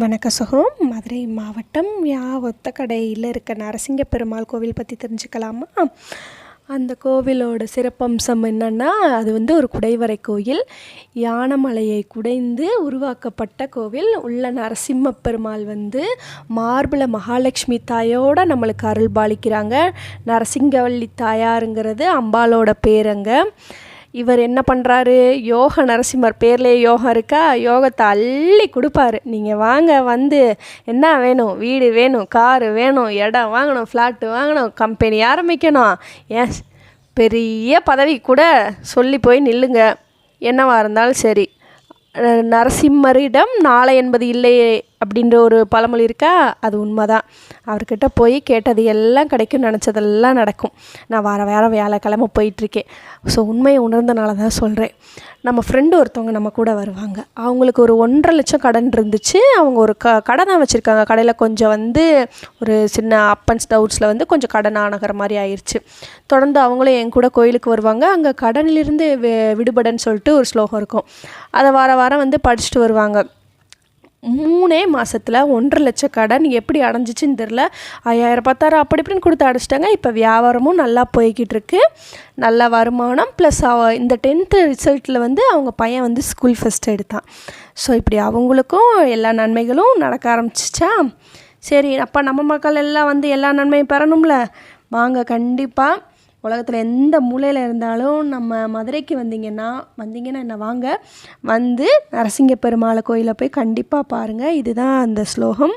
வணக்க சுகம் மதுரை மாவட்டம் யா ஒத்தக்கடையில் இருக்க நரசிங்க பெருமாள் கோவில் பற்றி தெரிஞ்சுக்கலாமா? அந்த கோவிலோட சிறப்பம்சம் என்னென்னா அது வந்து ஒரு குடைவரை கோயில். யானமலையை குடைந்து உருவாக்கப்பட்ட கோவில். உள்ள நரசிம்ம பெருமாள் வந்து மார்பிள மகாலட்சுமி தாயோட நம்மளுக்கு அருள் பாலிக்கிறாங்க நரசிங்கவல்லி தாயாருங்கிறது அம்பாலோட பேரங்க. இவர் என்ன பண்ணுறாரு யோக நரசிம்மர் பேர்லேயே யோகம் இருக்கா? யோகத்தை அள்ளி கொடுப்பாரு. நீங்கள் வாங்க வந்து என்ன வேணும்? வீடு வேணும் காரு வேணும் இடம் வாங்கணும் ஃப்ளாட்டு வாங்கணும் கம்பெனி ஆரம்பிக்கணும். ஏன்? பெரிய பதவி கூட சொல்லி போய் நில்லுங்க. என்னவாக இருந்தாலும் சரி. நரசிம்மரிடம் நாளை என்பது இல்லையே. அப்படின்ற ஒரு பழமொழி இருக்கா? அது உண்மைதான். அவர்கிட்ட போய் கேட்டது எல்லாம் கிடைக்கும் நினச்சதெல்லாம் நடக்கும். நான் வார வாரம் வியாழக்கிழமை போயிட்டுருக்கேன். ஸோ உண்மையை உணர்ந்தனால தான் சொல்கிறேன் நம்ம ஃப்ரெண்டு ஒருத்தவங்க நம்ம கூட வருவாங்க. அவங்களுக்கு ஒரு ஒன்றரை லட்சம் கடன் இருந்துச்சு. அவங்க ஒரு க கடை தான் வச்சுருக்காங்க. கடையில் கொஞ்சம் வந்து ஒரு சின்ன அப்பன்ஸ் டவுட்ஸில் வந்து கொஞ்சம் கடன் ஆனகிற மாதிரி ஆயிடுச்சு தொடர்ந்து அவங்களும் என் கூட கோயிலுக்கு வருவாங்க. அங்கே கடனிலிருந்து வி விடுபடன்னு சொல்லிட்டு ஒரு ஸ்லோகம் இருக்கும். அதை வார வாரம் வந்து படிச்சுட்டு வருவாங்க. மூணே மாதத்தில் ஒன்றரை லட்ச கடன் எப்படி அடைஞ்சிச்சின்னு தெரில ஐயாயிரம் பத்தாயிரம் அப்படி இப்படின்னு கொடுத்து அடைச்சிட்டாங்க. இப்போ வியாபாரமும் நல்லா போய்கிட்டு இருக்கு நல்ல வருமானம். ப்ளஸ் இந்த டென்த்து ரிசல்ட்டில் வந்து அவங்க பையன் வந்து ஸ்கூல் ஃபஸ்ட் எடுத்தான். ஸோ இப்படி அவங்களுக்கும் எல்லா நன்மைகளும் நடக்க ஆரம்பிச்சிச்சா? சரி அப்போ நம்ம மக்கள் எல்லாம் வந்து எல்லா நன்மையும் பெறணும்ல? வாங்க கண்டிப்பாக உலகத்தில் எந்த மூலையில் இருந்தாலும் நம்ம மதுரைக்கு வந்தீங்கன்னா வந்தீங்கன்னா என்ன வாங்க. வந்து நரசிங்க பெருமாளை கோயிலை போய் கண்டிப்பாக பாருங்கள் இதுதான் அந்த ஸ்லோகம்.